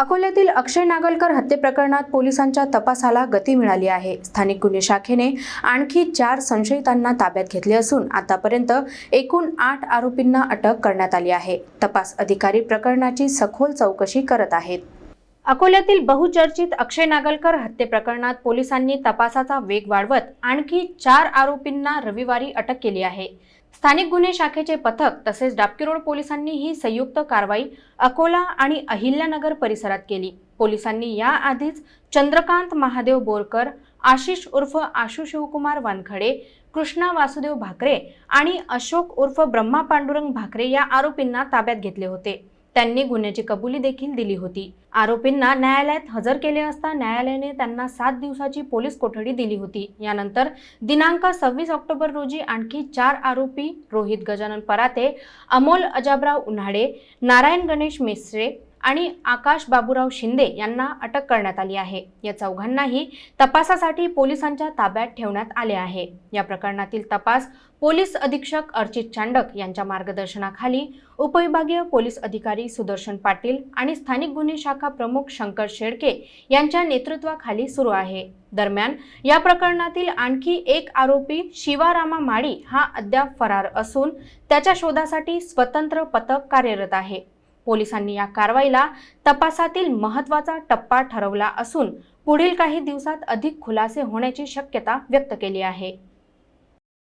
अकोल्यातील अक्षय नागलकर हत्ये प्रकरणात पोलिसांच्या तपासाला गती मिळाली आहे. स्थानिक गुन्हे शाखेने आणखी चार संशयितांना ताब्यात घेतले असून आतापर्यंत एकूण आठ आरोपींना अटक करण्यात आली आहे. तपास अधिकारी प्रकरणाची सखोल चौकशी करत आहेत. अकोल्यातील बहुचर्चित अक्षय नागलकर हत्येप्रकरणात पोलिसांनी तपासाचा वेग वाढवत आणखी चार आरोपींना रविवारी अटक केली आहे. स्थानिक गुन्हे शाखेचे पथक तसेच डाबकी रोड पोलिसांनी ही संयुक्त कारवाई अकोला आणि अहिल्यानगर परिसरात केली. पोलिसांनी याआधीच चंद्रकांत महादेव बोरकर आशिष उर्फ आशु शिवकुमार वानखडे कृष्णा वासुदेव भाकरे आणि अशोक उर्फ ब्रह्मा पांडुरंग भाकरे या आरोपींना ताब्यात घेतले होते. त्यांनी गुन्ह्याची कबुली देखील दिली होती. आरोपींना न्यायालयात हजर केले असता न्यायालयाने त्यांना सात दिवसाची पोलीस कोठडी दिली होती. यानंतर दिनांक सव्वीस ऑक्टोबर रोजी आणखी चार आरोपी रोहित गजानन पराते अमोल अजाबराव उन्हाळे नारायण गणेश मेस्रे आणि आकाश बाबूराव शिंदे यांना अटक करण्यात आली आहे. या चौघांनाही तपासासाठी पोलिसांच्या ताब्यात ठेवण्यात आले आहे. या प्रकरणातील तपास पोलीस अधीक्षक अर्चित चांडक यांच्या मार्गदर्शनाखाली उपविभागीय पोलीस अधिकारी सुदर्शन पाटील आणि स्थानिक गुन्हे शाखा प्रमुख शंकर शेळके यांच्या नेतृत्वाखाली सुरू आहे. दरम्यान या प्रकरणातील आणखी एक आरोपी शिवारामा माळी हा अद्याप फरार असून त्याच्या शोधासाठी स्वतंत्र पथक कार्यरत आहे. पोलिसांनी या कारवाईला तपासातील महत्त्वाचा टप्पा ठरवला असून पुढील काही दिवसात अधिक खुलासे होण्याची शक्यता व्यक्त केली आहे.